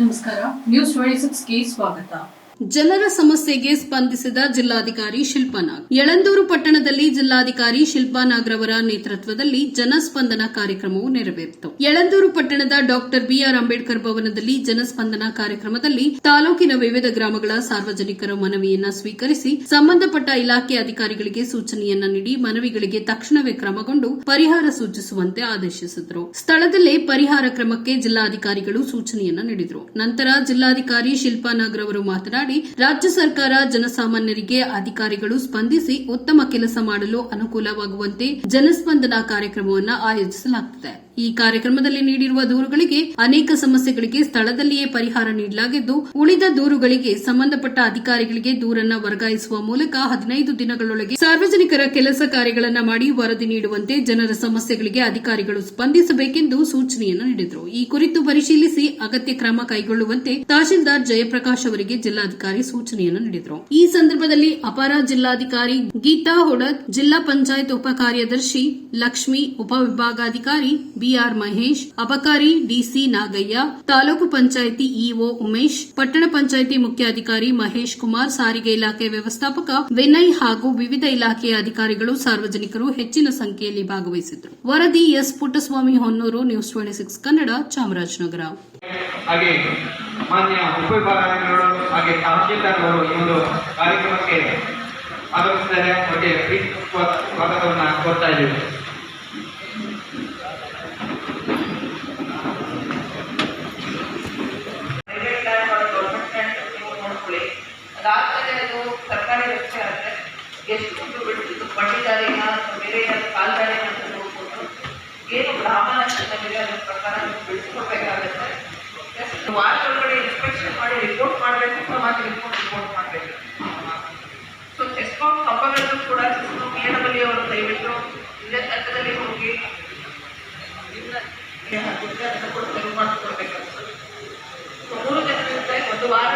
ನಮಸ್ಕಾರ news twenty ಸಿಕ್ಸ್ಗೆ ಸ್ವಾಗತ. ಜನರ ಸಮಸ್ಯೆಗೆ ಸ್ಪಂದಿಸಿದ ಜಿಲ್ಲಾಧಿಕಾರಿ ಶಿಲ್ಪನಾಗ್. ಯಳಂದೂರು ಪಟ್ಟಣದಲ್ಲಿ ಜಿಲ್ಲಾಧಿಕಾರಿ ಶಿಲ್ಪಾ ನಾಗ್ರವರ ನೇತೃತ್ವದಲ್ಲಿ ಜನಸ್ಪಂದನ ಕಾರ್ಯಕ್ರಮವು ನೆರವೇರಿತು. ಯಳಂದೂರು ಪಟ್ಟಣದ ಡಾಕ್ಟರ್ ಬಿಆರ್ ಅಂಬೇಡ್ಕರ್ ಭವನದಲ್ಲಿ ಜನಸ್ಪಂದನ ಕಾರ್ಯಕ್ರಮದಲ್ಲಿ ತಾಲೂಕಿನ ವಿವಿಧ ಗ್ರಾಮಗಳ ಸಾರ್ವಜನಿಕರ ಮನವಿಯನ್ನ ಸ್ವೀಕರಿಸಿ ಸಂಬಂಧಪಟ್ಟ ಇಲಾಖೆ ಅಧಿಕಾರಿಗಳಿಗೆ ಸೂಚನೆಯನ್ನ ನೀಡಿ ಮನವಿಗಳಿಗೆ ತಕ್ಷಣವೇ ಕ್ರಮಗೊಂಡು ಪರಿಹಾರ ಸೂಚಿಸುವಂತೆ ಆದೇಶಿಸಿದರು. ಸ್ಥಳದಲ್ಲೇ ಪರಿಹಾರ ಕ್ರಮಕ್ಕೆ ಜಿಲ್ಲಾಧಿಕಾರಿಗಳು ಸೂಚನೆಯನ್ನ ನೀಡಿದರು. ನಂತರ ಜಿಲ್ಲಾಧಿಕಾರಿ ಶಿಲ್ಪಾನಾಗ್ ಅವರು ಮಾತನಾಡಿ, ರಾಜ್ಯ ಸರ್ಕಾರ ಜನಸಾಮಾನ್ಯರಿಗೆ ಅಧಿಕಾರಿಗಳು ಸ್ಪಂದಿಸಿ ಉತ್ತಮ ಕೆಲಸ ಮಾಡಲು ಅನುಕೂಲವಾಗುವಂತೆ ಜನಸ್ಪಂದನ ಕಾರ್ಯಕ್ರಮವನ್ನು ಆಯೋಜಿಸಲಾಗುತ್ತದೆ ಈ ಕಾರ್ಯಕ್ರಮದಲ್ಲಿ ನೀಡಿರುವ ದೂರುಗಳಿಗೆ ಅನೇಕ ಸಮಸ್ಯೆಗಳಿಗೆ ಸ್ಥಳದಲ್ಲಿಯೇ ಪರಿಹಾರ ನೀಡಲಾಗಿದ್ದು, ಉಳಿದ ದೂರುಗಳಿಗೆ ಸಂಬಂಧಪಟ್ಟ ಅಧಿಕಾರಿಗಳಿಗೆ ದೂರನ್ನ ವರ್ಗಾಯಿಸುವ ಮೂಲಕ ಹದಿನೈದು ದಿನಗಳೊಳಗೆ ಸಾರ್ವಜನಿಕರ ಕೆಲಸ ಕಾರ್ಯಗಳನ್ನು ಮಾಡಿ ವರದಿ ನೀಡುವಂತೆ ಜನರ ಸಮಸ್ಯೆಗಳಿಗೆ ಅಧಿಕಾರಿಗಳು ಸ್ಪಂದಿಸಬೇಕೆಂದು ಸೂಚನೆಯನ್ನು ನೀಡಿದರು. ಈ ಕುರಿತು ಪರಿಶೀಲಿಸಿ ಅಗತ್ಯ ಕ್ರಮ ಕೈಗೊಳ್ಳುವಂತೆ ತಹಶೀಲ್ದಾರ್ ಜಯಪ್ರಕಾಶ್ ಅವರಿಗೆ ಜಿಲ್ಲಾಧಿಕಾರಿ ಸೂಚನೆಯನ್ನು ನೀಡಿದರು. ಈ ಸಂದರ್ಭದಲ್ಲಿ ಅಪರ ಜಿಲ್ಲಾಧಿಕಾರಿ ಗೀತಾ ಹೊಡತ್ ಜಿಲ್ಲಾ ಪಂಚಾಯತ್ ಉಪ ಕಾರ್ಯದರ್ಶಿ ಲಕ್ಷ್ಮಿ ಉಪವಿಭಾಗಾಧಿಕಾರಿ ಬಿಆರ್ ಮಹೇಶ್, ಅಬಕಾರಿ ಡಿಸಿ ನಾಗಯ್ಯ, ತಾಲೂಕು ಪಂಚಾಯಿತಿ ಇಒ ಉಮೇಶ್, ಪಟ್ಟಣ ಪಂಚಾಯಿತಿ ಮುಖ್ಯಾಧಿಕಾರಿ ಮಹೇಶ್ ಕುಮಾರ್, ಸಾರಿಗೆ ಇಲಾಖೆ ವ್ಯವಸ್ಥಾಪಕ ವಿನಯ್ ಹಾಗೂ ವಿವಿಧ ಇಲಾಖೆಯ ಅಧಿಕಾರಿಗಳು ಸಾರ್ವಜನಿಕರು ಹೆಚ್ಚಿನ ಸಂಖ್ಯೆಯಲ್ಲಿ ಭಾಗವಹಿಸಿದ್ದರು. ವರದಿ S Puttaswamy Honnur, news twenty six Kannada, Chamarajanagar. ಮಾನ್ಯ ಉಪವಿಭಾಗಗಳು ಹಾಗೆ ತಹಶೀಲ್ದಾರ್ಗಳು ಈ ಒಂದು ಕಾರ್ಯಕ್ರಮಕ್ಕೆ ಆಗಮಿಸಿದ್ದಾರೆ ಮತ್ತೆ ಸ್ವಾಗತವನ್ನು ಕೋರ್ತಾ ಇದ್ದೀವಿ. ಎಷ್ಟು ಬಿಡ್ತಿದ್ದು ಅಥವಾ ಬೇರೆ ಯಾರು ಕಾಲ್ದಾರಿನ ಅಂತ ನೋಡ್ಕೊಂಡು ಏನು ಬ್ರಾಹ್ಮಣ ನಮಗೆ ಅದರ ಪ್ರಕಾರ ನೀವು ವಾರದೊಳಗಡೆ ಇನ್ಸ್ಪೆಕ್ಷನ್ ಮಾಡಿ ರಿಪೋರ್ಟ್ ಮಾಡಬೇಕು ಮತ್ತೆ ರಿಪೋರ್ಟ್ ರಿಪೋರ್ಟ್ ಮಾಡಬೇಕು. ಸೊ ಎಸ್ಕಾಮ್ ಹಬ್ಬಗಳಲ್ಲೂ ಕೂಡ ಎನ್ ಅವರು ದಯವಿಟ್ಟು ಇದೇ ಹಂತದಲ್ಲಿ ಹೋಗಿ ತೆರವು ಮಾಡಿಕೊಡ್ಬೇಕಾಗ್ತದೆ ಮೂರು ಜನರಿಂದ ಒಂದು ವಾರ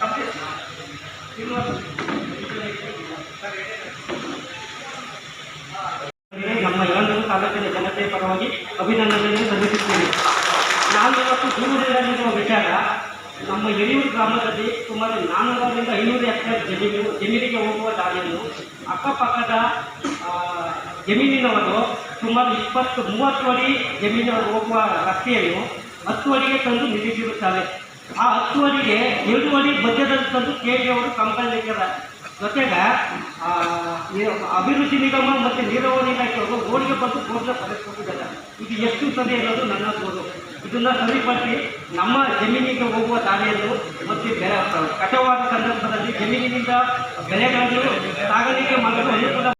ಕಂಪ್ಲೀಟ್ ನಮ್ಮ ಯಳಂದೂರು ತಾಲೂಕಿನ ಜನತೆಯ ಪರವಾಗಿ ಅಭಿನಂದನೆಯನ್ನು ಸಲ್ಲಿಸುತ್ತೇನೆ. ನಾನು ಇವತ್ತು ದೂರದಿಂದ ನೀಡುವ ವಿಚಾರ ನಮ್ಮ ಹಿರಿಯೂರು ಗ್ರಾಮದಲ್ಲಿ ಸುಮಾರು ನಾನ್ನೂರರಿಂದ ಐನೂರು ಎಕರೆ ಜಮೀನು, ಜಮೀನಿಗೆ ಹೋಗುವ ದಾರಿಯನ್ನು ಅಕ್ಕಪಕ್ಕದ ಜಮೀನಿನವರು ಸುಮಾರು ಇಪ್ಪತ್ತು ಮೂವತ್ತು ಅಡಿ ಜಮೀನಿನವರು ಹೋಗುವ ರಸ್ತೆಯನ್ನು ಹತ್ತು ಅಡಿಗೆ ತಂದು ನಿಲ್ಲಿಸಿರುತ್ತಾರೆ. ಆ ಹತ್ತು ಅಡಿಗೆ ಎರಡು ಅಡಿ ಮಧ್ಯದಲ್ಲಿ ತಂದು ಕೆ ಅವರು ಕಂಪನಿಗಳ ಜೊತೆಗೆ ಅಭಿವೃದ್ಧಿ ನಿಗಮ ಮತ್ತು ನೀರಾವರಿ ಇಲಾಖೆಯವರು ರೋಡ್ಗೆ ಬಂದು ಬೋರ್ನ ಪಡೆದುಕೊಂಡಿದ್ದಾರೆ ಇದು ಎಷ್ಟು ಸರಿ ಅನ್ನೋದು ನನ್ನ ದೂರು ಇದನ್ನು ಸರಿಪಡಿಸಿ ನಮ್ಮ ಜಮೀನಿಗೆ ಹೋಗುವ ದಾರಿಯನ್ನು ಮತ್ತು ಬೆಳೆ ಕಟವಾದ ಸಂದರ್ಭದಲ್ಲಿ ಜಮೀನಿನಿಂದ ಬೆಳೆಗಳನ್ನು ಸಾಗಾಣಿಕೆ ಮಾಡಲು